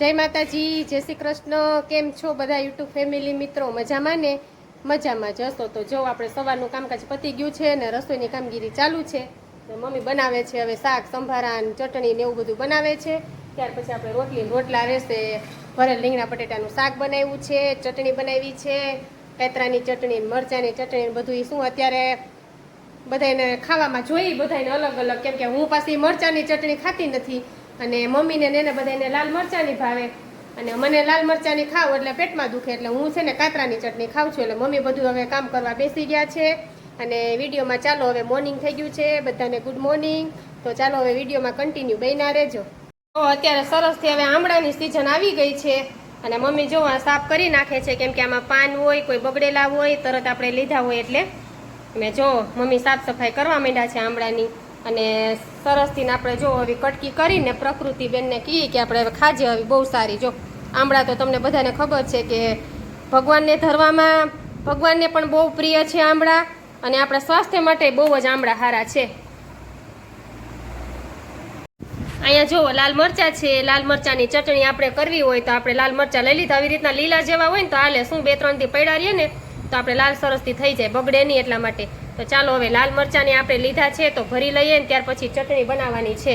જય માતાજી, જય શ્રી કૃષ્ણ. કેમ છો બધા યુટ્યુબ ફેમિલી મિત્રો? મજામાં ને? મજામાં જ હશો. તો જો આપણે સવારનું કામકાજ પતી ગયું છે અને રસોઈની કામગીરી ચાલુ છે, તો મમ્મી બનાવે છે, હવે શાક, સંભારા ચટણી ને એવું બધું બનાવે છે. ત્યાર પછી આપણે રોટલી રોટલા રહેશે. ભરેલ રીંગણા બટેટાનું શાક બનાવ્યું છે, ચટણી બનાવી છે, પેતરાની ચટણી મરચાંની ચટણી બધું એ શું અત્યારે બધાને ખાવામાં જોઈ બધાને અલગ અલગ. કેમ કે હું પાછી મરચાંની ચટણી ખાતી નથી. અને મમ્મીને એને બધાને લાલ મરચાંની ભાવે. અને મને લાલ મરચાંની ખાવ એટલે પેટમાં દુખે એટલે હું છે ને કાતરાની ચટણી ખાઉં છું. એટલે મમ્મી બધું હવે કામ કરવા બેસી ગયા છે. અને વિડીયોમાં ચાલો હવે મોર્નિંગ થઈ ગયું છે. બધાને ગુડ મોર્નિંગ તો ચાલો હવે વિડીયોમાં કન્ટિન્યુ બન્યા રહેજો. તો અત્યારે સરસથી હવે આમળાની સિઝન આવી ગઈ છે. અને મમ્મી જો સાફ કરી નાખે છે, કેમ કે આમાં પાન હોય, કોઈ બગડેલા હોય, તરત આપણે લીધા હોય એટલે. મેં જો મમ્મી સાફ સફાઈ કરવા માંડ્યા છે આમળાની. અને સરસથીને આપણે જો હવે કટકી કરીને પ્રકૃતિ બેનને કહીએ કે આપણે હવે ખાજે હવે બહુ સારી. જો આમળા તો તમને બધાને ખબર છે કે ભગવાનને ધરવામાં, ભગવાનને પણ બહુ પ્રિય છે આમળા અને આપણા સ્વાસ્થ્ય માટે બહુ જ આમળા સારા છે. અહીંયા જો લાલ મરચા છે, લાલ મરચાની ચટણી આપણે કરવી હોય તો આપણે લાલ મરચા લઈ લીધા. આવી રીતના લીલા જેવા હોય ને તો હાલે શું બે ત્રણથી પડ્યા રહીએ ને તો આપણે લાલ સરસથી થઈ જાય, બગડે નહીં એટલા માટે. તો ચાલો હવે લાલ મરચાંની આપણે લીધા છે તો ભરી લઈએ ને ત્યાર પછી ચટણી બનાવવાની છે.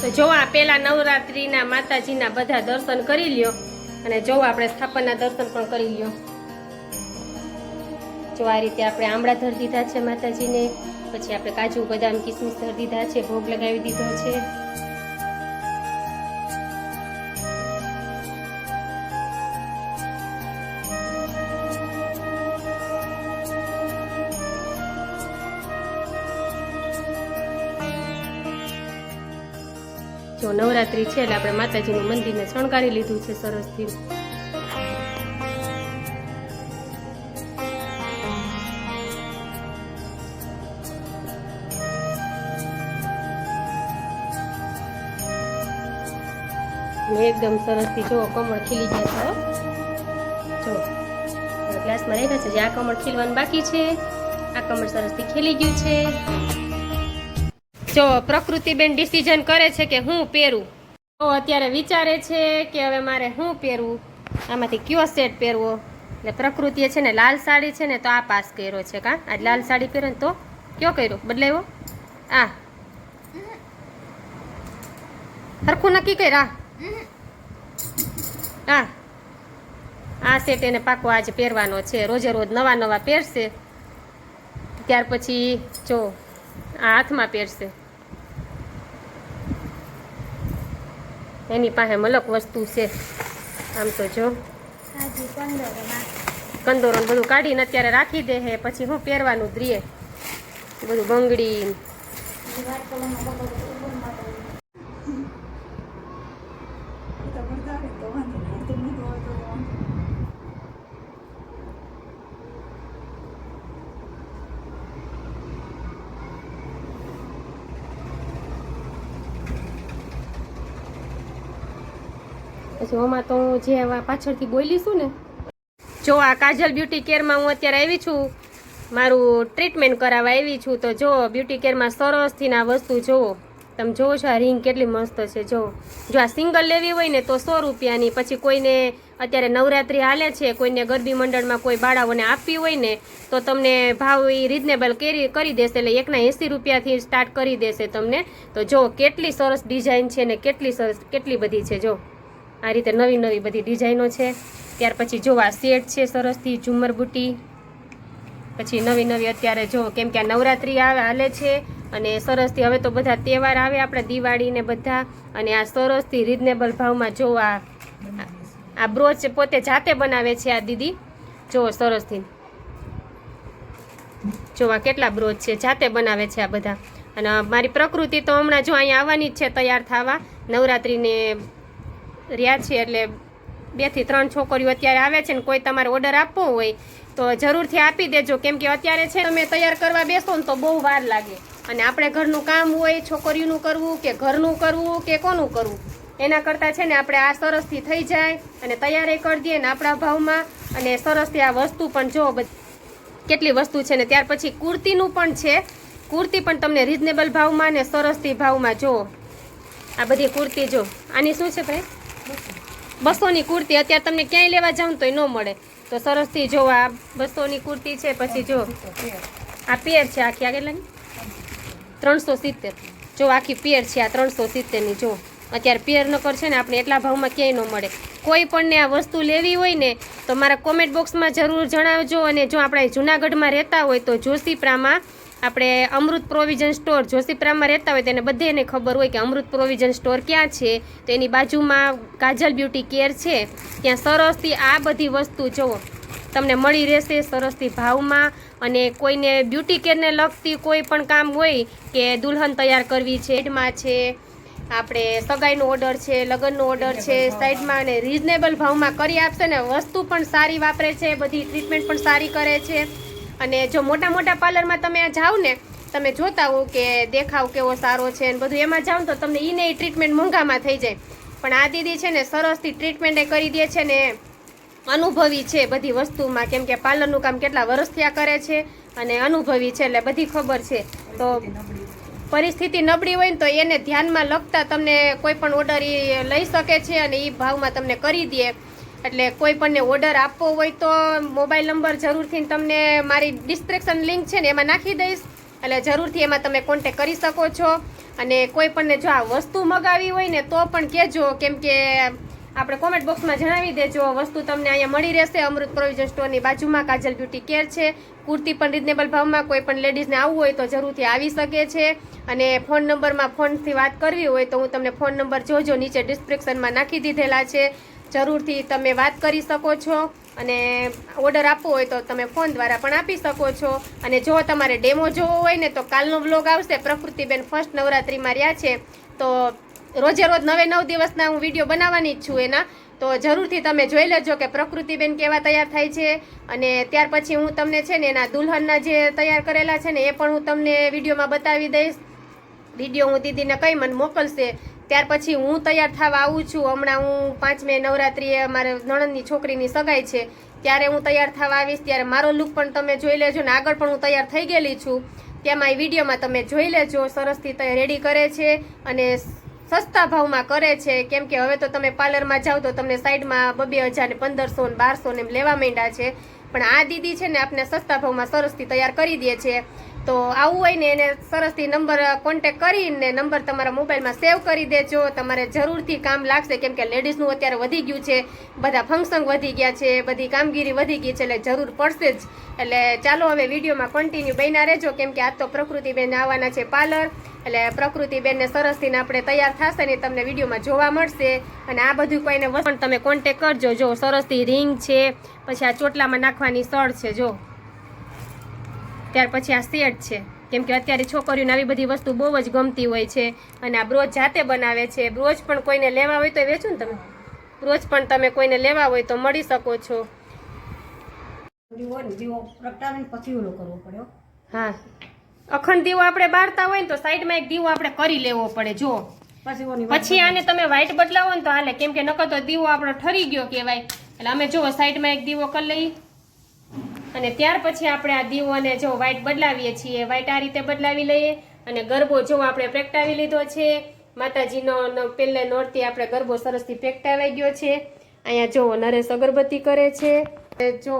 તો જો આ પહેલાં નવરાત્રિના માતાજીના બધા દર્શન કરી લ્યો અને જો આપણે સ્થાપનના દર્શન પણ કરી લ્યો. જો આ રીતે આપણે આમળા ધરી દીધા છે માતાજીને, પછી આપણે કાજુ, બદામ, કિસમિસ ધરી દીધા છે, ભોગ લગાવી દીધો છે. જો નવરાત્રી છે એટલે આપણે માતાજીનું મંદિરને શણગારી લીધું છે સરસથી એકદમ સરસથી જો કમળ ખીલી ગયા છે જો ગ્લાસમાં રાખ્યા છે. જે આ કમળ ખીલવાનું બાકી છે, આ કમળ સરસથી ખીલી ગયું છે. જો પ્રકૃતિબેન ડિસિઝન કરે છે કે હું પહેરું. તો અત્યારે વિચારે છે કે હવે મારે શું પહેરવું? આમાંથી કયો સેટ પહેરવો? એટલે પ્રકૃતિએ છે ને લાલ સાડી છે ને તો આ પાસ કર્યો છે કા? આજ લાલ સાડી પહેરે તો કયો કર્યો? બદલાવ્યો આ. સરખું નક્કી કર્યા હા આ. સેટ એને પાકો આજે પહેરવાનો છે. રોજે રોજ નવા નવા પહેરશે. ત્યાર પછી જો આ હાથમાં પહેરશે. એની પાસે મલક વસ્તુ છે. આમ તો જો. કંદોરો બધું કાઢીને અત્યારે રાખી દે હે પછી હું પહેરવાનું જ રહીએ બધું બંગડી પછી ઓમાં તો હું જે પાછળથી બોલી ને, જો આ કાજલ બ્યુટી કેરમાં હું અત્યારે આવી છું, મારું ટ્રીટમેન્ટ કરાવવા આવી છું, તો જો બ્યુટી કેરમાં સરસથી આ વસ્તુ જુઓ. તમે જોવો છો આ રિંગ કેટલી મસ્ત છે જો જો આ સિંગલ લેવી હોય ને તો સો રૂપિયાની, પછી કોઈને અત્યારે નવરાત્રી હાલે છે, કોઈને ગરબી મંડળમાં કોઈ બાળાઓને આપવી હોય ને, તો તમને ભાવ એ રિઝનેબલ કરી કરી દેશે, એટલે એકના એંસી રૂપિયાથી સ્ટાર્ટ કરી દેશે તમને. તો જો કેટલી સરસ ડિઝાઇન છે ને કેટલી સરસ, કેટલી બધી છે જો આ રીતે નવી નવી બધી ડિઝાઇનો છે. ત્યાર પછી જો આ સેટ છે સરસથી ઝુમર બુટી. પછી નવી નવી અત્યારે જો કેમ કે આ નવરાત્રિ આવે, હાલે છે અને સરસથી હવે તો બધા તહેવાર આવે આપણે દિવાળીને બધા અને આ સરસથી રિઝનેબલ ભાવમાં જો આ આ બ્રોચ પોતે જાતે બનાવે છે આ દીદી. જો સરસથી જોવા કેટલા બ્રોચ છે, જાતે બનાવે છે આ બધા. અને મારી પ્રકૃતિ તો હમણાં જો અહીંયા આવવાની જ છે તૈયાર થવા. નવરાત્રિને રહ્યા છીએ એટલે બેથી ત્રણ છોકરીઓ અત્યારે આવે છે ને કોઈ તમારે ઓર્ડર આપવો હોય તો જરૂરથી આપી દેજો. કેમ કે અત્યારે છે તમે તૈયાર કરવા બેસો ને તો બહુ વાર લાગે. અને આપણે ઘરનું કામ હોય છોકરીઓનું કરવું કે ઘરનું કરવું કે કોનું કરવું, એના કરતાં છે ને આપણે આ સરસથી થઈ જાય અને તૈયારી કરી દઈએ ને આપણા ભાવમાં અને સરસથી આ વસ્તુ પણ જો કેટલી વસ્તુ છે ને ત્યાર પછી કુર્તીનું પણ છે. કુર્તી પણ તમને રિઝનેબલ ભાવમાં ને સરસથી ભાવમાં જો. આ બધી કુર્તી જો. આની શું છે ભાઈ? બસોની કુર્તી અત્યારે તમને ક્યાંય લેવા જાવ તોય ન મળે. તો સરસથી જો આ બસોની કુર્તી છે, પછી જો આ પેર છે આખી આ કેટલાની ત્રણસો સિત્તેર. જો આખી પેર છે આ ત્રણસો સિત્તેરની, જો. અત્યારે પેર નકર છે ને આપણે એટલા ભાવમાં ક્યાંય ન મળે. કોઈ પણને આ વસ્તુ લેવી હોય ને, તો મારા કોમેન્ટ બોક્સમાં જરૂર જણાવજો અને જો આપણે જુનાગઢમાં રહેતા હોય તો જોશીપ્રામાં આપણે અમૃત પ્રોવિઝન સ્ટોર જોશીપ્રામાં રહેતા હોય તેને બધાને ખબર હોય કે અમૃત પ્રોવિઝન સ્ટોર ક્યાં છે. તો એની બાજુમાં કાજલ બ્યુટી કેર છે. ત્યાં સરસથી આ બધી વસ્તુ જુઓ તમને મળી રહેશે સરસથી ભાવમાં. અને કોઈને બ્યુટી કેરને લગતી કોઈ પણ કામ હોય કે દુલ્હન તૈયાર કરવી છે એડમાં છે આપણે સગાઈનો ઓર્ડર છે લગ્નનો ઓર્ડર છે સાઈડમાં અને રિઝનેબલ ભાવમાં કરી આપશે ને વસ્તુ પણ સારી વાપરે છે બધી ટ્રીટમેન્ટ પણ સારી કરે છે. અને જો મોટા મોટા પાર્લરમાં તમે જાઓ ને, તમે જોતા હો કે દેખાવ કેવો સારો છે ને બધું. એમાં જાઓ તો તમને એને એ ટ્રીટમેન્ટ મોંઘામાં થઈ જાય. પણ આ દીદી છે ને સરસથી ટ્રીટમેન્ટ કરી દે છે ને, અનુભવી છે બધી વસ્તુમાં. કેમ કે પાર્લરનું કામ કેટલા વર્ષ આ કરે છે અને અનુભવી છે એટલે બધી ખબર છે. તો પરિસ્થિતિ નબળી હોય ને તો એને ધ્યાનમાં લગતા તમને કોઈ પણ ઓર્ડર એ લઈ શકે છે અને એ ભાવમાં તમને કરી દે. એટલે કોઈ પણને ઓર્ડર આપવો હોય તો મોબાઈલ નંબર જરૂરથી તમને મારી ડિસ્ક્રિપ્શન લિંક છે ને એમાં નાખી દઈશ. એટલે જરૂરથી એમાં તમે કોન્ટેક કરી શકો છો. અને કોઈ પણને જો આ વસ્તુ મગાવી હોય ને તો પણ કહેજો, કેમ કે આપણે કોમેન્ટ બોક્સમાં જણાવી દેજો વસ્તુ તમને અહીંયા મળી રહેશે. અમૃત પ્રોવિઝન સ્ટોરની બાજુમાં કાજલ બ્યુટી કેર છે. કુર્તી પણ રિઝનેબલ ભાવમાં, કોઈ પણ લેડીઝને આવવું હોય તો જરૂરથી આવી શકે છે. અને ફોન નંબરમાં ફોનથી વાત કરવી હોય તો હું તમને ફોન નંબર જોજો, નીચે ડિસ્ક્રિપ્શનમાં નાખી દીધેલા છે. જરૂરથી તમે વાત કરી શકો છો અને ઓર્ડર આપવો હોય તો તમે ફોન દ્વારા પણ આપી શકો છો. અને જો તમારે ડેમો જોવો હોય ને તો કાલનો વ્લોગ આવશે. પ્રકૃતિબેન ફર્સ્ટ નવરાત્રિમાં રહ્યા છે. તો રોજે રોજ નવે નવ દિવસના હું વીડિયો બનાવવાની જ છું એના. તો જરૂરથી તમે જોઈ લેજો કે પ્રકૃતિબેન કેવા તૈયાર થાય છે. અને ત્યાર પછી હું તમને છે ને એના દુલ્હનના જે તૈયાર કરેલા છે ને એ પણ હું તમને વિડીયોમાં બતાવી દઈશ. વીડિયો હું દીદીને કઈ મને મોકલશે. ત્યાર પછી હું તૈયાર થવા આવું છું. હમણાં હું પાંચમે નવરાત્રિએ મારે નણંદની છોકરીની સગાઈ છે. ત્યારે હું તૈયાર થવા આવીશ. ત્યારે મારો લુક પણ તમે જોઈ લેજો ને આગળ પણ હું તૈયાર થઈ ગયેલી છું. તેમાં એ વિડીયોમાં તમે જોઈ લેજો. સરસથી રેડી કરે છે અને સસ્તા ભાવમાં કરે છે. કેમ કે હવે તો તમે પાર્લરમાં જાઓ તો તમને સાઈડમાં બબે હજાર ને પંદરસો ને બારસો ને એમ લેવા માંડ્યા છે. પણ આ દીદી છે ને આપને સસ્તા ભાવમાં સરસથી તૈયાર કરી દે છે. તો આવું હોય ને એને સરસથી નંબર કોન્ટેક કરીને નંબર તમારા મોબાઈલમાં સેવ કરી દેજો. તમારે જરૂરથી કામ લાગશે. કેમ કે લેડીઝનું અત્યારે વધી ગયું છે. બધા ફંક્શન વધી ગયા છે. બધી કામગીરી વધી ગઈ છે એટલે જરૂર પડશે જ. એટલે ચાલો હવે વિડીયોમાં કન્ટિન્યુ બન્યા રહેજો. કેમ કે આજ તો પ્રકૃતિબેન આવવાના છે પાર્લર એટલે પ્રકૃતિબેનને સરસથી આપણે તૈયાર થશે ને તમને વિડીયોમાં જોવા મળશે. અને આ બધું કોઈને પણ તમે કોન્ટેક કરજો. જો સરસથી રિંગ છે, પછી આ ચોટલામાં નાખવાની સળ છે, જો. ત્યાર પછી આ સેટ છે. કેમ કે અત્યારે છોકરીઓને આવી બધી વસ્તુ બહુ જ ગમતી હોય છે અને આ બ્રોચ જાતે બનાવે છે. બ્રોચ પણ કોઈને લેવા હોય તો વેચો ને તમે. બ્રોચ પણ તમે કોઈને લેવા હોય તો મળી શકો છો. હા. અખંડ દીવો આપણે બારતા હોય ને તો સાઈડમાં એક દીવો આપણે કરી લેવો પડે જો. પછી આને તમે વ્હાઈટ બદલાવો ને તો હાલે. કેમ કે નકર તો દીવો આપણો ઠરી ગયો કહેવાય. એટલે અમે જો સાઈડમાં એક દીવો કરી લઈ અને ત્યાર પછી આપણે આ દીવોને જો વ્હાઈટ બદલાવીએ છીએ વ્હાઈટ આ રીતે બદલાવી લઈએ અને ગરબો જો આપણે પ્રગટાવી લીધો છે માતાજીનો પહેલે નોરતી આપણે ગરબો સરસથી પ્રગટાવાઈ ગયો છે. અહીંયા જો નરેશ અગરબત્તી કરે છે. એ જો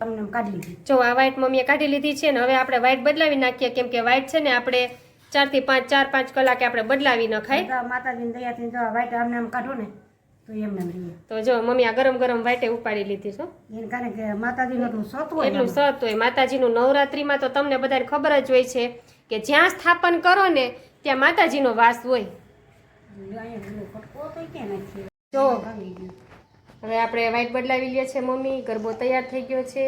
તમને કાઢી લીધી. જો આ વ્હાઈટ મમ્મીએ કાઢી લીધી છે ને હવે આપણે વ્હાઈટ બદલાવી નાખીએ કેમ કે વ્હાઈટ છે ને આપણે ચારથી પાંચ ચાર પાંચ કલાકે આપણે બદલાવી નખાય માતાજીની દયાથી જો વાઈટ આમને આમ કાઢો ને. તો જો મમ્મી આ ગરમ ગરમ વાટે ઉપાડી લીધી છો કારણે કે માતાજીનું એટલું સત હોય એટલું સત હોય. માતાજીનું નવરાત્રીમાં તો તમને બધાને ખબર જ હોય છે કે જ્યાં સ્થાપન કરો ને ત્યાં માતાજીનો વાસ હોય. જો હવે આપણે વાઈટ બદલાવી લઈએ છીએ મમ્મી. ગરબો તૈયાર થઈ ગયો છે.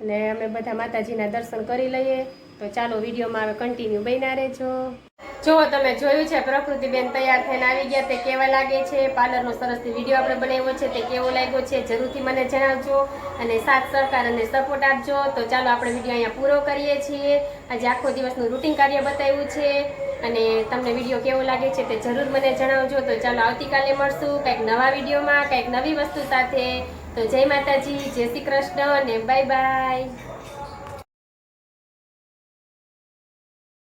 અને અમે બધા માતાજીના દર્શન કરી લઈએ. તો ચાલો વિડીયોમાં હવે કન્ટિન્યુ બન્યા રહેજો. જો તમે જોયું છે, પ્રકૃતિબેન તૈયાર થઈને આવી ગયા તે કેવા લાગે છે? પાર્લરનો સરસથી વીડિયો આપણે બનાવ્યો છે, તે કેવો લાગ્યો છે જરૂરથી મને જણાવજો. અને સાથ, સહકાર અને સપોર્ટ આપજો. તો ચાલો આપણે વીડિયો અહીંયા પૂરો કરીએ છીએ. આજે આખો દિવસનું રૂટિન કાર્ય બતાવ્યું છે. અને તમને વીડિયો કેવો લાગે છે તે જરૂર મને જણાવજો. તો ચાલો આવતીકાલે મળશું કંઈક નવા વિડીયોમાં, કંઈક નવી વસ્તુ સાથે. તો જય માતાજી, જય શ્રી કૃષ્ણ અને બાય બાય